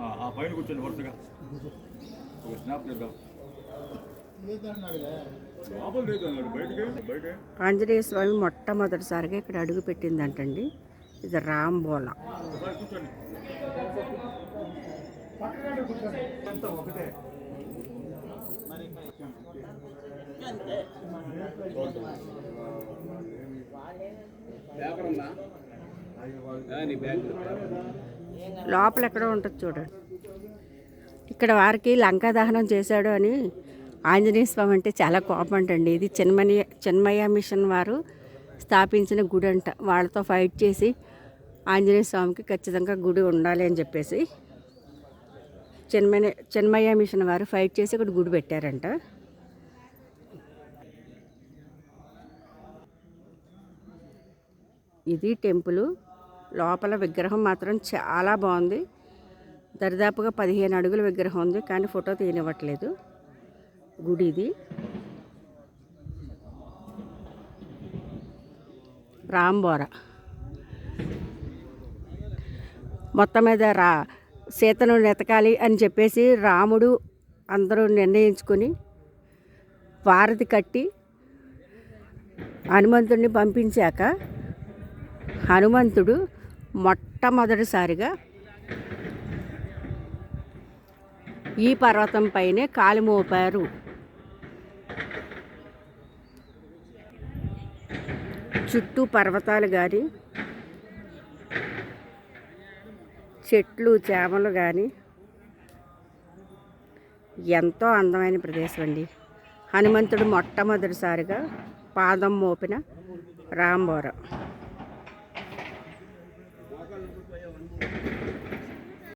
ఆ, ఆ పైన కూర్చోండి వరుసగా. ఒక స్నాప్ చేద్దాం ఆంజనేయ స్వామి మొట్టమొదటిసారిగా ఇక్కడ అడుగు పెట్టిందంటండి. ఇది రాంబోల. ఒకటే లోపల ఎక్కడో ఉంటుంది చూడండి ఇక్కడ వారికి లంకా దహనం చేశాడు అని ఆంజనేయ స్వామి అంటే చాలా కోపం అంటండి ఇది చిన్మయ చిన్మయ మిషన్ వారు స్థాపించిన గుడి అంట వాళ్ళతో ఫైట్ చేసి ఆంజనేయ స్వామికి ఖచ్చితంగా గుడి ఉండాలి అని చెప్పేసి చిన్మయ చిన్మయ మిషన్ వారు ఫైట్ చేసి ఇక్కడ గుడి పెట్టారంట. ఇది టెంపుల్. లోపల విగ్రహం మాత్రం చాలా బాగుంది. దరిదాపుగా పదిహేను అడుగుల విగ్రహం ఉంది. కానీ ఫోటో తీయనివ్వట్లేదు. గుడి ఇది రాంబోర. మొత్తం మీద రా సీతను నెతకాలి అని చెప్పేసి రాముడు అందరూ నిర్ణయించుకొని వారధి కట్టి హనుమంతుడిని పంపించాక హనుమంతుడు మొట్టమొదటిసారిగా ఈ పర్వతం పైనే కాలి మోపారు. చుట్టూ పర్వతాలు కానీ చెట్లు చేమలు కానీ ఎంతో అందమైన ప్రదేశం అండి. హనుమంతుడు మొట్టమొదటిసారిగా పాదం మోపిన రాంబోరం. 누구예요?